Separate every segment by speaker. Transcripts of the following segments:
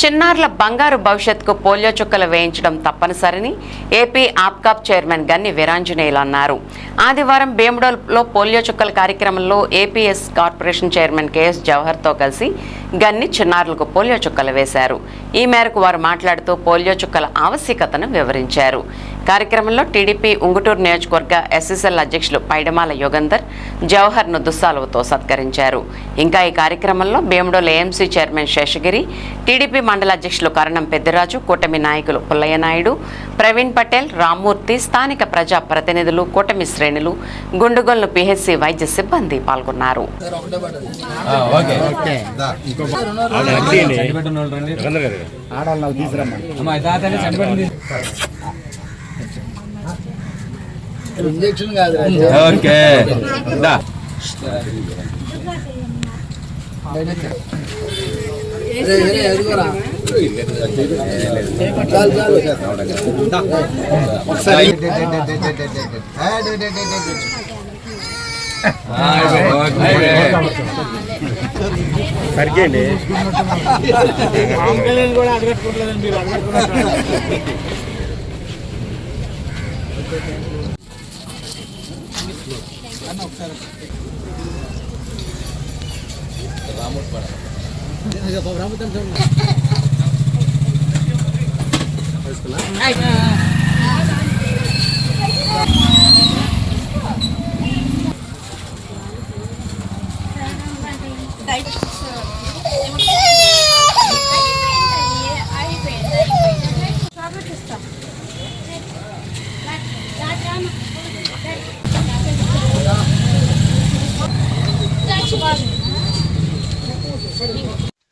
Speaker 1: చిన్నారుల బంగారు భవిష్యత్తుకు పోలియో చుక్కలు వేయించడం తప్పనిసరిని ఏపీ ఆప్కాప్ చైర్మన్ గన్ని వీరాంజనేయులు అన్నారు. ఆదివారం భీమడోల్లో పోలియో చుక్కల కార్యక్రమంలో ఏపీఎస్ కార్పొరేషన్ చైర్మన్ కెఎస్ జవహర్తో కలిసి గన్ని చిన్నారులకు పోలియో చుక్కలు వేశారు. ఈ మేరకు వారు మాట్లాడుతూ పోలియో చుక్కల ఆవశ్యకతను వివరించారు. కార్యక్రమంలో టీడీపీ ఉంగుటూరు నియోజకవర్గ ఎస్ఎస్ఎల్ అధ్యక్షులు పైడమాల యోగందర్ జవహర్ను దుస్సాలువతో సత్కరించారు. ఇంకా ఈ కార్యక్రమంలో Bhimadole AMC chairman Seshagiri TDP మండల అధ్యక్షులు కరణం పెద్దిరాజు కూటమి నాయకులు పుల్లయ్య నాయుడు ప్రవీణ్ పటేల్ రామ్మూర్తి స్థానిక ప్రజా ప్రతినిధులు కూటమి శ్రేణులు గుండుగొల్లు పిహెచ్సి వైద్య సిబ్బంది పాల్గొన్నారు.
Speaker 2: ఆడాలి. నాకు తీసుకురమ్మా ఇంజక్షన్ కాదు
Speaker 3: ఓకే. దా.
Speaker 2: ఎదుగురా చాలు చాలు
Speaker 3: సరికేండి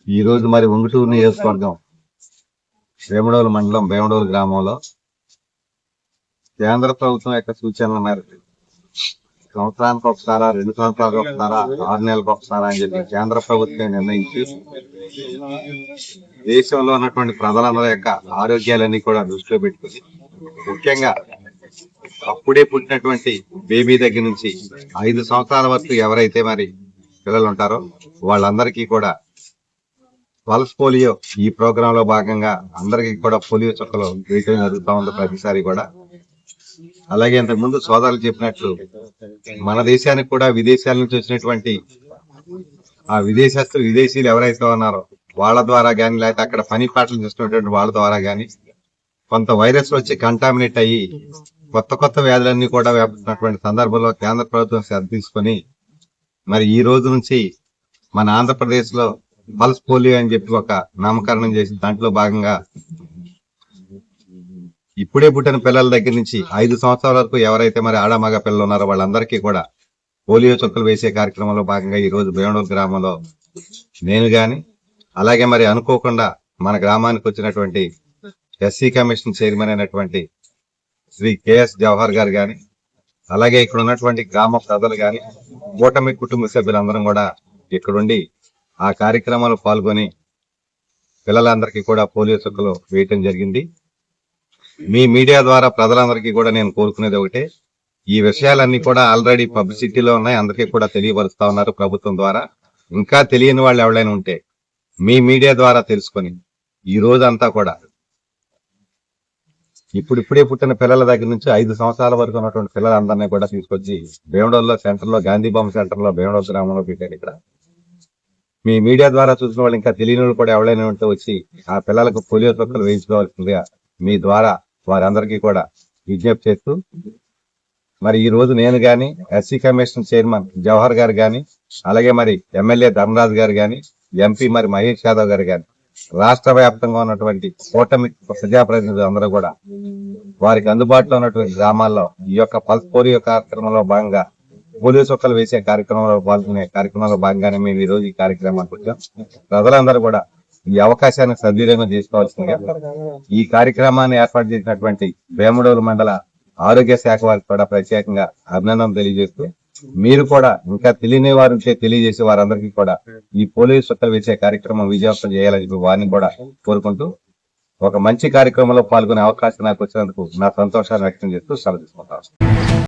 Speaker 4: ఈ రోజు మరి ఉంగుటూరు నియోజకవర్గం వేమడోలు మండలం వేమడోలు గ్రామంలో కేంద్ర ప్రభుత్వం యొక్క సూచనల మేరకు సంవత్సరానికి ఒకసారా రెండు సంవత్సరాలకు ఒకసారా ఆరు నెలలకు ఒకసారా అని చెప్పి కేంద్ర ప్రభుత్వం నిర్ణయించి దేశంలో ఉన్నటువంటి ప్రజలందరి యొక్క ఆరోగ్యాలన్నీ కూడా దృష్టిలో పెట్టుకుని ముఖ్యంగా అప్పుడే పుట్టినటువంటి బేబీ దగ్గర నుంచి ఐదు సంవత్సరాల వరకు ఎవరైతే మరి పిల్లలు ఉంటారో వాళ్ళందరికీ కూడా పల్స్ పోలియో ఈ ప్రోగ్రామ్లో భాగంగా అందరికి కూడా పోలియో చుక్కలు వేయటం జరుగుతూ ఉంది ప్రతిసారి కూడా. అలాగే ఇంతకు ముందు సోదరులు చెప్పినట్లు మన దేశానికి కూడా విదేశాల నుంచి వచ్చినటువంటి ఆ విదేశస్తులు విదేశీయులు ఎవరైతే ఉన్నారో వాళ్ళ ద్వారా కానీ లేకపోతే అక్కడ పని పాటలు చేస్తున్నటువంటి వాళ్ళ ద్వారా కానీ కొంత వైరస్ వచ్చి కంటామినేట్ అయ్యి కొత్త కొత్త వ్యాధులన్నీ కూడా వ్యాపిస్తున్నటువంటి సందర్భంలో కేంద్ర ప్రభుత్వం శ్రద్ధ తీసుకొని మరి ఈ రోజు నుంచి మన ఆంధ్రప్రదేశ్లో పల్స్ పోలియో అని చెప్పి ఒక నామకరణం చేసి దాంట్లో భాగంగా ఇప్పుడే పుట్టిన పిల్లల దగ్గర నుంచి ఐదు సంవత్సరాల వరకు ఎవరైతే మరి ఆడ మగ పిల్లలు ఉన్నారో వాళ్ళందరికీ కూడా పోలియో చుక్కలు వేసే కార్యక్రమంలో భాగంగా ఈ రోజు బేవడూరు గ్రామంలో నేను గాని అలాగే మరి అనుకోకుండా మన గ్రామానికి వచ్చినటువంటి ఎస్సీ కమిషన్ చైర్మన్ అయినటువంటి శ్రీ కెఎస్ జవహర్ గారు గాని అలాగే ఇక్కడ ఉన్నటువంటి గ్రామ ప్రజలు గాని కూటమి కుటుంబ సభ్యులందరం కూడా ఇక్కడుండి ఆ కార్యక్రమాలు పాల్గొని పిల్లలందరికీ కూడా పోలియో చుక్కలు వేయటం జరిగింది. మీ మీడియా ద్వారా ప్రజలందరికీ కూడా నేను కోరుకునేది ఒకటే. ఈ విషయాలన్నీ కూడా ఆల్రెడీ పబ్లిసిటీలో ఉన్నాయి. అందరికీ కూడా తెలియపరుస్తా ఉన్నారు ప్రభుత్వం ద్వారా. ఇంకా తెలియని వాళ్ళు ఎవరైనా ఉంటే మీ మీడియా ద్వారా తెలుసుకొని ఈ రోజంతా కూడా ఇప్పుడు ఇప్పుడే పుట్టిన పిల్లల దగ్గర నుంచి ఐదు సంవత్సరాల వరకు ఉన్నటువంటి పిల్లలందరినీ కూడా తీసుకొచ్చి భీమడోల్లో సెంటర్లో గాంధీ బొమ్మ సెంటర్ భీమడోల్ గ్రామంలో పెట్టారు ఇక్కడ. మీ మీడియా ద్వారా చూసిన వాళ్ళు ఇంకా తెలియని వాళ్ళు కూడా ఎవరైనా ఉంటే వచ్చి ఆ పిల్లలకు పోలియో తొక్కలు వేయించుకోవాల్సిందిగా మీ ద్వారా వారందరికీ కూడా విజ్ఞప్తి చేస్తూ మరి ఈ రోజు నేను గాని ఎస్సీ కమిషన్ చైర్మన్ జవహర్ గారు గాని అలాగే మరి ఎమ్మెల్యే ధర్మరాజు గారు గాని ఎంపీ మరి మహేష్ యాదవ్ గారు గాని రాష్ట్ర వ్యాప్తంగా ఉన్నటువంటి కూటమి ప్రజాప్రతినిధులు అందరూ కూడా వారికి అందుబాటులో ఉన్నటువంటి గ్రామాల్లో ఈ యొక్క పల్స్ పోలియో కార్యక్రమంలో భాగంగా పోలియో చొక్కలు వేసే కార్యక్రమంలో పాల్గొనే కార్యక్రమంలో భాగంగానే మేము ఈ రోజు ఈ కార్యక్రమానికి వచ్చాం. ప్రజలందరూ కూడా ఈ అవకాశాన్ని సద్వినియోగం చేసుకోవాల్సిందిగా ఈ కార్యక్రమాన్ని ఏర్పాటు చేసినటువంటి వేమడోలు మండల ఆరోగ్య శాఖ వారికి కూడా ప్రత్యేకంగా అభినందన తెలియజేస్తూ మీరు కూడా ఇంకా తెలియని వారు ఉంటే తెలియజేసే వారందరికీ కూడా ఈ పోలియో చుక్కలు వేసే కార్యక్రమం విజయవంతం చేయాలని చెప్పి వారిని కూడా కోరుకుంటూ ఒక మంచి కార్యక్రమంలో పాల్గొనే అవకాశం నాకు వచ్చినందుకు నా సంతోషాన్ని వ్యక్తం చేస్తూ సెలవు తీసుకుంటాను